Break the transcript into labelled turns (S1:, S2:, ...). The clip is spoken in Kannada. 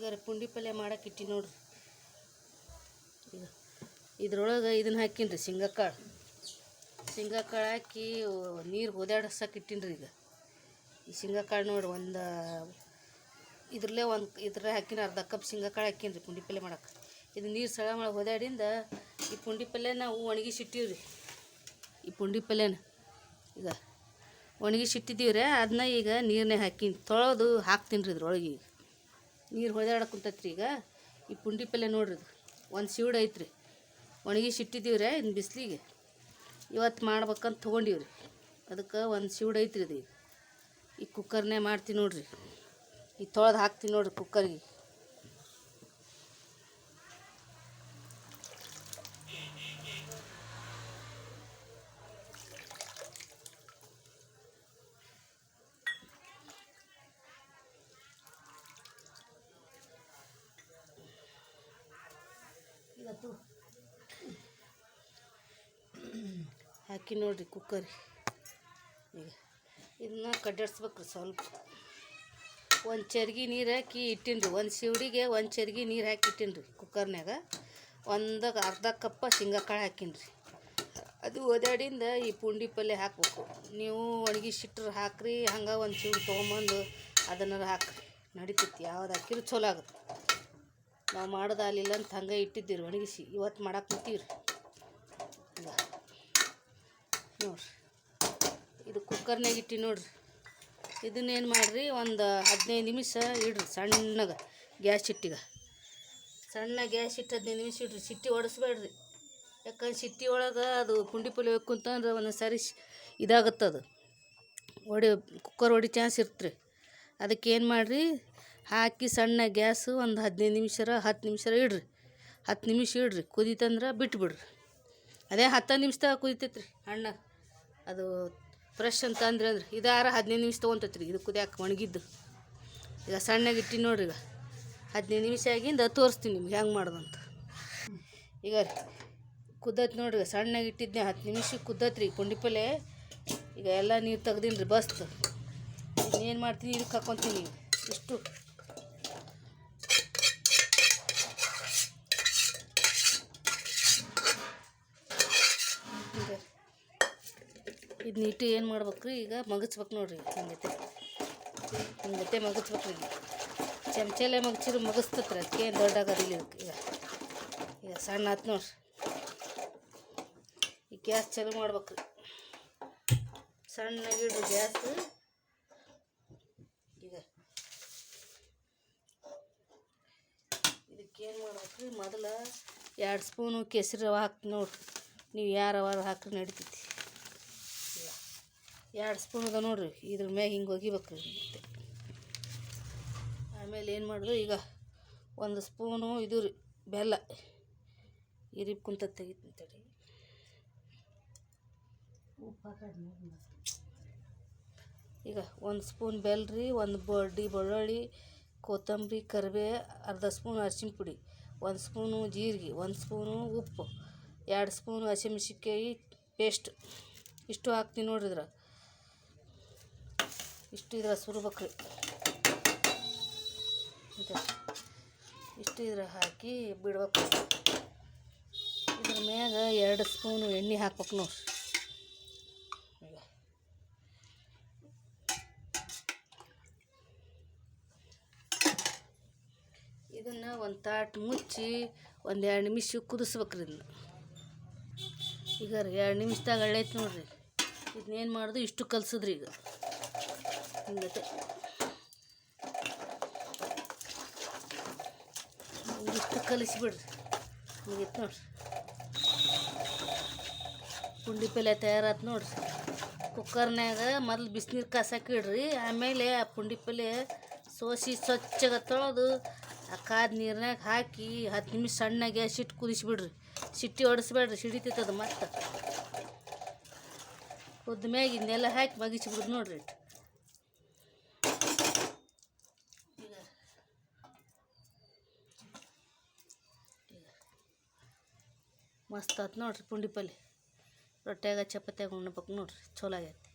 S1: ಈಗ ರೀ ಪುಂಡಿ ಪಲ್ಯ ಮಾಡಕ್ಕೆ ಇಟ್ಟಿ ನೋಡ್ರಿ. ಈಗ ಇದ್ರೊಳಗೆ ಇದನ್ನ ಹಾಕಿನ್ರಿ ಶೇಂಗಾಕಾಳು. ಶೇಂಗಾಕಾಳು ಹಾಕಿ ನೀರು ಹೊದ್ಯಾಡ್ಸಕ್ಕೆ ಇಟ್ಟಿನ್ರಿ ಈಗ. ಈ ಶೇಂಗಾಕಾಳು ನೋಡ್ರಿ ಒಂದು ಇದ್ರಲ್ಲೇ ಒಂದು ಇದ್ರಲ್ಲೇ ಹಾಕಿನ ಅರ್ಧ ಕಪ್ ಶೇಂಗಾಕಾಳು ಹಾಕಿನ್ರಿ ಪುಂಡಿ ಪಲ್ಯ ಮಾಡಕ್ಕೆ ಇದು ನೀರು ಸಳ ಮಾಡಿ ಓದಾಡಿಂದ ಈ ಪುಂಡಿ ಪಲ್ಯ ನಾವು ರೀ ಈ ಪುಂಡಿ ಪಲ್ಯನ. ಈಗ ಒಣಗಿಸಿಟ್ಟಿದ್ದೀವಿ ರೀ ಅದನ್ನ ಈಗ ನೀರನ್ನೇ ಹಾಕಿ ತೊಳೆದು ಹಾಕ್ತೀನಿ ರೀ ಇದ್ರೊಳಗೆ ಈಗ. ನೀರು ಹೊದ್ಯಾಡಕ್ಕೆ ಕುಂತೈತ್ರಿ ಈಗ. ಈ ಪುಂಡಿ ಪಲ್ಯ ನೋಡ್ರಿ ಒಂದು ಸೀಡ್ ಐತ್ರಿ. ಒಣಗಿಸಿ ಇಟ್ಟಿದ್ದೀವಿ ರೀ ಇನ್ನು ಬಿಸಿಲಿಗೆ. ಇವತ್ತು ಮಾಡ್ಬೇಕಂತ ತೊಗೊಂಡೀವಿ ರೀ ಅದಕ್ಕೆ ಒಂದು ಸೀಡ್ ಐತ್ರಿ ಇದು ಈ ಕುಕ್ಕರ್ನೇ ಮಾಡ್ತೀನಿ ನೋಡ್ರಿ. ಈ ತೊಳೆದು ಹಾಕ್ತೀನಿ ನೋಡ್ರಿ ಕುಕ್ಕರ್ಗೆ ಇವತ್ತು ಹಾಕಿ ನೋಡಿರಿ ಕುಕ್ಕರ್ ಈಗ ಇದನ್ನ ಕಡ್ಡಾಡ್ಸ್ಬೇಕ್ರಿ ಸ್ವಲ್ಪ. ಒಂದು ಚರ್ಗಿ ನೀರು ಹಾಕಿ ಇಟ್ಟೀನಿ ರೀ ಒಂದು ಶಿವಡಿಗೆ ಒಂದು ಚರ್ಗಿ ನೀರು ಹಾಕಿ ಇಟ್ಟೀನಿ ರೀ ಕುಕ್ಕರ್ನ್ಯಾಗ ಒಂದು ಅರ್ಧ ಕಪ್ಪ ಶೇಂಗಾಕಾಳು ಹಾಕಿನ್ರಿ. ಅದು ಒದಾಡಿಂದ ಈ ಪುಂಡಿ ಪಲ್ಯ ಹಾಕ್ಬೇಕು. ನೀವು ಒಣಗಿಸಿಟ್ರೆ ಹಾಕ್ರಿ, ಹಂಗೆ ಒಂದು ಚೂರು ತೊಗೊಂಬಂದು ಅದನ್ನ ಹಾಕ್ರಿ. ನಡಿತೈತಿ, ಯಾವ್ದು ಹಾಕಿದ್ರು ಚಲೋ ಆಗುತ್ತೆ. ನಾವು ಮಾಡೋದು ಆಗಲಿಲ್ಲ ಅಂತ ಹಂಗೆ ಇಟ್ಟಿದ್ದೀರಿ ಒಣಗಿಸಿ. ಇವತ್ತು ಮಾಡಕ್ಕೆ ಕುಂತೀವಿ ನೋಡ್ರಿ. ಇದು ಕುಕ್ಕರ್ನಾಗ ಇಟ್ಟಿ ನೋಡ್ರಿ. ಇದನ್ನೇನು ಮಾಡಿರಿ, ಒಂದು ಹದಿನೈದು ನಿಮಿಷ ಇಡ್ರಿ ಸಣ್ಣಗೆ ಗ್ಯಾಸ್ ಇಟ್ಟಿಗೆ ಸಣ್ಣ ಗ್ಯಾಸ್ ಇಟ್ಟು ಹದಿನೈದು ನಿಮಿಷ ಇಡ್ರಿ. ಸಿಟ್ಟಿ ಹೊಡೆಸ್ಬೇಡ್ರಿ ಯಾಕಂದ್ರೆ ಸಿಟ್ಟಿ ಒಳಗೆ ಅದು ಪುಂಡಿ ಪಲ್ಯ ಅಂತಂದ್ರೆ ಒಂದೊಂದು ಸಾರಿ ಇದಾಗುತ್ತದು. ಒಡಿ ಕುಕ್ಕರ್ ಹೊಡಿ ಚಾನ್ಸ್ ಇರ್ತ್ರಿ. ಅದಕ್ಕೆ ಏನು ಮಾಡಿರಿ ಹಾಕಿ ಸಣ್ಣ ಗ್ಯಾಸು ಒಂದು ಹದಿನೈದು ನಿಮಿಷರ, ಹತ್ತು ನಿಮಿಷರ ಇಡ್ರಿ. ಹತ್ತು ನಿಮಿಷ ಇಡ್ರಿ. ಕುದೀತಂದ್ರೆ ಬಿಟ್ಬಿಡ್ರಿ. ಅದೇ ಹತ್ತು ನಿಮಿಷದಾಗ ಕುದಿತೈತೆ ರೀ ಹಣ್ಣ. ಅದು ಫ್ರೆಶ್ ಅಂತ ಅಂದ್ರೆ ಅಂದ್ರೆ ಇದಾರ ಹದಿನೈದು ನಿಮಿಷ ತೊಗೊಂತೈತೆ ರೀ ಇದು ಕುದಿಯಾಕೆ ಒಣಗಿದ್ದು. ಈಗ ಸಣ್ಣಗೆ ಇಟ್ಟಿ ನೋಡ್ರಿ ಈಗ. ಹದಿನೈದು ನಿಮಿಷ ಆಗಿಂದ ತೋರಿಸ್ತೀನಿ ನಿಮ್ಗೆ ಹೆಂಗೆ ಮಾಡೋದಂತ. ಈಗ ಕುದ್ದೈತೆ ನೋಡ್ರಿ ಸಣ್ಣಗೆ ಇಟ್ಟಿದ್ದೆ ಹತ್ತು ನಿಮಿಷ ಕುದ್ದತ್ರಿ ರೀ ಪುಂಡಿ ಪಲ್ಯ ಈಗ ಎಲ್ಲ ನೀರು ತೆಗ್ದೀನಿ ರೀ ಬಸ್ತು ಏನು ಮಾಡ್ತೀನಿ ಇದಕ್ಕೆ ಹಾಕ್ಕೊತೀನಿ ಇಷ್ಟು ಈಗ ಇದನ್ನ ಇಟ್ಟು ಏನು ಮಾಡ್ಬೇಕು ರೀ ಈಗ ಮಗಚ್ಬೇಕು ನೋಡ್ರಿ ಹಿಂಗೈತೆ ಮಗಚ್ಬೇಕು ರೀ ಚಮಚಲ್ಲೇ ಮಗಚಿರು ಮಗಸ್ತತ್ರಿ ಅದಕ್ಕೆ ಏನು ದೊಡ್ಡ ಆಗೋದಿಲ್ಲ ಇದಕ್ಕೆ ಈಗ. ಈಗ ಸಣ್ಣ ಆತು ನೋಡ್ರಿ. ಈ ಗ್ಯಾಸ್ ಚಾಲು ಮಾಡ್ಬೇಕು ರೀ ಸಣ್ಣಗೆ ಇಡ್ರಿ ಗ್ಯಾಸ್. ಈಗ ಇದಕ್ಕೇನು ಮಾಡ್ಬೇಕು ರೀ ಮೊದಲು ಎರಡು ಸ್ಪೂನು ಕೇಸರಿ ರವೆ ಹಾಕಿ ನೋಡ್ರಿ. ನೀವು ಯಾವ ರವೆ ಹಾಕ್ರಿ ನಡಿತೈತಿ. ಎರಡು ಸ್ಪೂನ್ ಅದ ನೋಡ್ರಿ. ಇದ್ರ ಮ್ಯಾಗ ಹಿಂಗೆ ಒಗಿಬೇಕು ರೀ ಆಮೇಲೆ ಏನು ಮಾಡಿದ್ರು ಈಗ ಒಂದು ಸ್ಪೂನು ಇದು ರೀ, ಬೆಲ್ಲ. ಇರಿಬ್ ಕುಂತ ತೆಗಿತೀನಿ ತಡಿ ಈಗ ಒಂದು ಸ್ಪೂನ್ ಬೆಲ್ಲ ರೀ, ಒಂದು ಬಡ್ಡಿ ಬೆಳ್ಳುಳ್ಳಿ, ಕೊತ್ತಂಬರಿ, ಕರಿಬೇ, ಅರ್ಧ ಸ್ಪೂನ್ ಅರಿಶಿನ ಪುಡಿ, ಒಂದು ಸ್ಪೂನು ಜೀರಿಗೆ, ಒಂದು ಸ್ಪೂನು ಉಪ್ಪು, ಎರಡು ಸ್ಪೂನು ಹಸಿಮೆಣ್ಸಿನ್ಕಾಯಿ ಪೇಸ್ಟ್. ಇಷ್ಟು ಹಾಕ್ತೀನಿ ನೋಡಿದ್ರೆ ಇಷ್ಟು ಇದ್ರ ಸುರ್ಬೇಕ್ರಿ ಇದು ಇಷ್ಟು ಇದ್ರ ಹಾಕಿ ಬಿಡ್ಬೇಕು. ಇದ್ರ ಮ್ಯಾಗ ಎರಡು ಸ್ಪೂನು ಎಣ್ಣೆ ಹಾಕ್ಬೇಕು ಇದನ್ನ ಇದನ್ನು ಒಂದು ತಾಟ್ ಮುಚ್ಚಿ ಒಂದು ಎರಡು ನಿಮಿಷ ಕುದಿಸ್ಬೇಕ್ರಿ ಇದನ್ನ. ಈಗ ರೀ ಎರಡು ನಿಮಿಷದಾಗ ಹಳ್ಳೈತೆ ನೋಡ್ರಿ. ಇದನ್ನೇನು ಮಾಡೋದು? ಇಷ್ಟು ಕಲ್ಸಿದ್ರಿ ಈಗ. ಹಿಂಗತೆ ಇಷ್ಟು ಕಲಿಸ್ಬಿಡ್ರಿ. ಮುಗೀತು ನೋಡ್ರಿ. ಪುಂಡಿ ಪಲ್ಯ ತಯಾರಾತು ನೋಡ್ರಿ. ಕುಕ್ಕರ್ನ್ಯಾಗ ಮೊದಲು ಬಿಸಿನೀರು ಕಾಸಕ್ಕೆ ಇಡ್ರಿ. ಆಮೇಲೆ ಆ ಪುಂಡಿ ಪಲ್ಯ ಸೋಸಿ ಸ್ವಚ್ಛಗೆ ತೊಳೆದು ಆ ಕಾದ ನೀರಿನಾಗ ಹಾಕಿ ಹತ್ತು ನಿಮಿಷ ಸಣ್ಣಗೆ ಸಿಟ್ಟು ಕುದಿಸಿಬಿಡ್ರಿ. ಸಿಟ್ಟಿ ಹೊಡೆಸ್ಬೇಡ್ರಿ ಸಿಡಿತೈತದ ಮತ್ತೆ. ಕುದ್ದ ಮ್ಯಾಗ ಇನ್ನೆಲ್ಲ ಹಾಕಿ ಮಗಿಸ್ಬಿಡ್ರಿ ನೋಡ್ರಿ ಇಟ್ಟು. ಮಸ್ತ್ ಆತು ನೋಡ್ರಿ ಪುಂಡಿ ಪಲ್ಯ ರೊಟ್ಯಾಗ ಚಪಾತ್ಯಾಗ ಉಣ್ಬೇಕು ನೋಡ್ರಿ ಚಲೋ ಆಗೈತಿ.